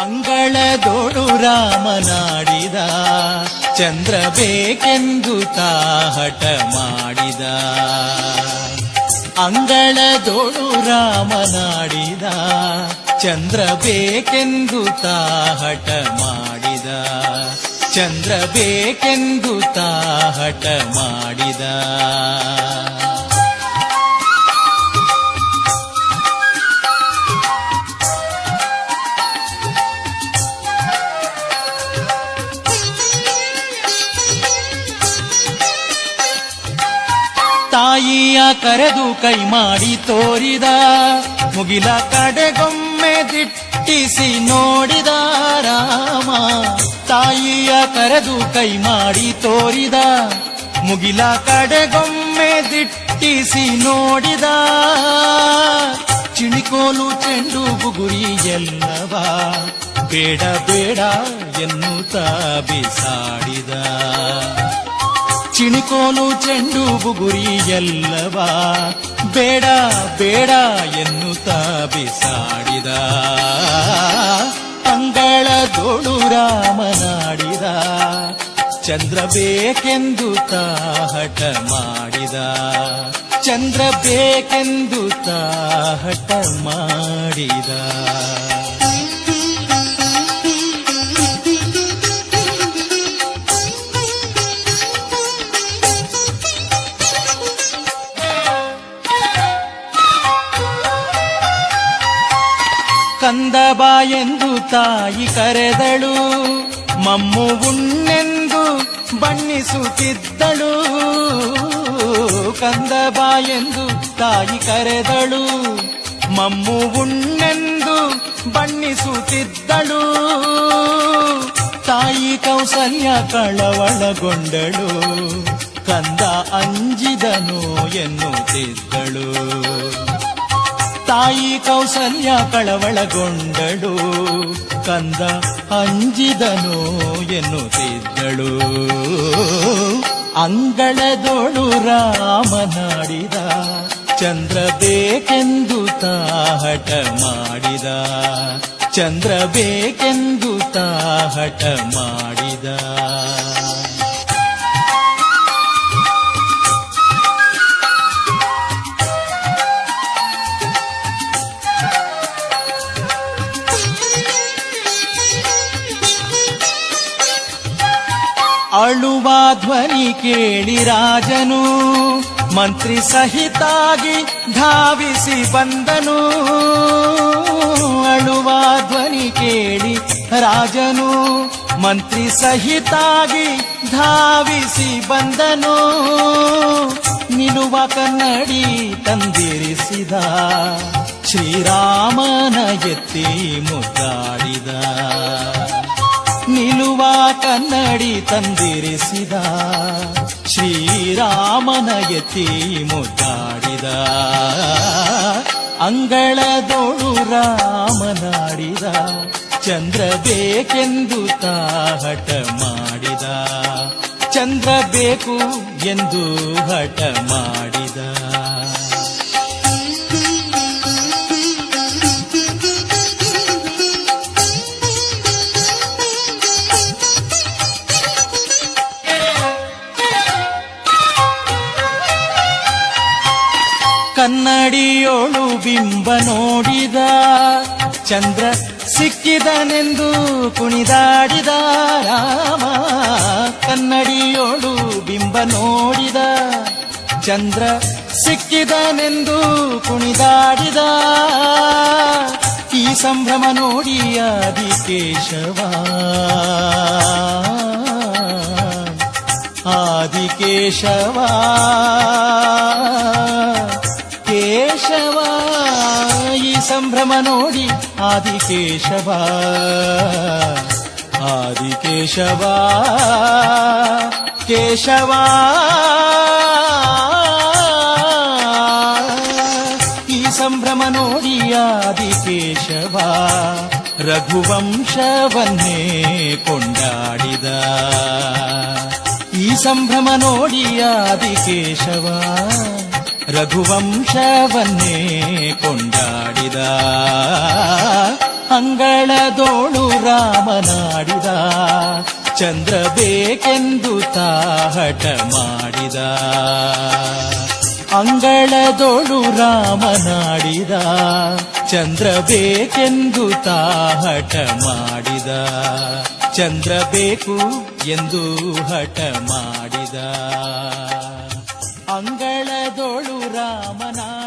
ಅಂಗಳದೋಡು ರಾಮನಾಡಿದ, ಚಂದ್ರ ಬೇಕೆಂದು ತಾಹಟ ಮಾಡಿದ. ಅಂಗಳದೋಡು ರಾಮನಾಡಿದ, ಚಂದ್ರ ಬೇಕೆಂದು ತಾಹಟ ಮಾಡಿದ. ಚಂದ್ರ ಬೇಕೆಂದು ತಾಹಟ ಮಾಡಿದ. ತಾಯಿಯ ಕರೆದು ಕೈ ಮಾಡಿ ತೋರಿದ, ಮುಗಿಲ ಕಡೆಗೊಮ್ಮೆ ದಿಟ್ಟಿಸಿ ನೋಡಿದ ರಾಮ. ತಾಯಿಯ ಕರೆದು ಕೈ ಮಾಡಿ ತೋರಿದ, ಮುಗಿಲ ಕಡೆಗೊಮ್ಮೆ ದಿಟ್ಟಿಸಿ ನೋಡಿದ. ಚಿಣಿಕೋಲು ಚೆಂಡು ಬುಗುರಿ ಎಲ್ಲವ, ಬೇಡ ಬೇಡ ಎನ್ನುತ್ತಾ ಬಿಸಾಡಿದ. ಚಿಣಿಕೋಲು ಚೆಂಡು ಬುಗುರಿ ಎಲ್ಲವಾ ಬೇಡ ಬೇಡ ಎನ್ನುತ್ತಾ ಬಿಸಾಡಿದ. ಅಂಗಳದೋಳು ರಾಮನಾಡಿದ. ಚಂದ್ರ ಬೇಕೆಂದು ತಾಹಟ ಮಾಡಿದ. ಚಂದ್ರ ಬೇಕೆಂದು ತಾಹಟ ಮಾಡಿದ. ಕಂದ ಬಾ ಎಂದು ತಾಯಿ ಕರೆದಳು. ಮಮ್ಮು ಉಣ್ಣೆಂದು ಬಣ್ಣಿಸುತ್ತಿದ್ದಳು. ಕಂದ ಬಾ ಎಂದು ತಾಯಿ ಕರೆದಳು. ಮಮ್ಮು ಉಣ್ಣೆಂದು ಬಣ್ಣಿಸುತ್ತಿದ್ದಳು. ತಾಯಿ ಕೌಸಲ್ಯ ಕಳವಳಗೊಂಡಳು. ಕಂದ ಅಂಜಿದನು ಎನ್ನುತ್ತಿದ್ದಳು. ತಾಯಿ ಕೌಸಲ್ಯ ಕಳವಳಗೊಂಡಳು, ಕಂದ ಅಂಜಿದನು ಎನ್ನುತ್ತಿದ್ದಳು. ಅಂಗಳದೋಳು ರಾಮನಾಡಿದ, ಚಂದ್ರ ಬೇಕೆಂದು ತಾಹಟ ಮಾಡಿದ, ಚಂದ್ರ ಬೇಕೆಂದು ತಾಹಟ ಮಾಡಿದ. ಅಳುವ ಧ್ವನಿ ಕೇಳಿ ರಾಜನು, ಮಂತ್ರಿ ಸಹಿತಾಗಿ ಧಾವಿಸಿ ಬಂದನು. ಅಳುವ ಧ್ವನಿ ಕೇಳಿ ರಾಜನು, ಮಂತ್ರಿ ಸಹಿತಾಗಿ ಧಾವಿಸಿ ಬಂದನು. ನಿಲುವ ಕನ್ನಡಿ ತಂದಿರಿಸಿದ ಶ್ರೀರಾಮನ ಎತ್ತಿ ಮುದ್ದಾಡಿದ ತಂದಿರಿಸಿದ ಶ್ರೀರಾಮನ ಎತ್ತಿ ಮುದ್ದಾಡಿದ. ಅಂಗಳದೋಳು ರಾಮನಾಡಿದ. ಚಂದ್ರ ಬೇಕೆಂದು ತಾಹಟ ಮಾಡಿದ. ಚಂದ್ರ ಬೇಕು ಎಂದು ಹಠ ಮಾಡಿದ. ಕನ್ನಡಿಯೋಳು ಬಿಂಬ ನೋಡಿದ. ಚಂದ್ರ ಸಿಕ್ಕಿದನೆಂದು ಕುಣಿದಾಡಿದ. ರಾಮ ಕನ್ನಡಿಯೋಳು ಬಿಂಬ ನೋಡಿದ. ಚಂದ್ರ ಸಿಕ್ಕಿದನೆಂದು ಕುಣಿದಾಡಿದ. ಈ ಸಂಭ್ರಮ ನೋಡಿ ಆದಿಕೇಶವ. ಕೇಶವ ಈ ಸಂಭ್ರಮ ನೋಡಿ ಆದಿಕೇಶವ ಆದಿಕೇಶವ ಕೇಶವ ಈ ಸಂಭ್ರಮ ನೋಡಿ ಆದಿಕೇಶವ ರಘುವಂಶವನ್ನೇ ಕೊಂಡಾಡಿದ ಈ ಸಂಭ್ರಮ ನೋಡಿ ಆದಿಕೇಶವ ರಘುವಂಶವನ್ನೇ ಕೊಂಡಾಡಿದ, ಅಂಗಳದೋಳು ರಾಮನಾಡಿದ, ಚಂದ್ರ ಬೇಕೆಂದು ತಾಹಟ ಮಾಡಿದ, ಅಂಗಳದೋಳು ರಾಮನಾಡಿದ, ಚಂದ್ರ ಬೇಕೆಂದು ತಾಹಟ ಮಾಡಿದ, ಚಂದ್ರ ಬೇಕು ಎಂದು ಹಠ ಮಾಡಿದ, ಅಂಗಳದೋಳು ರಾಮನಾಡಿದ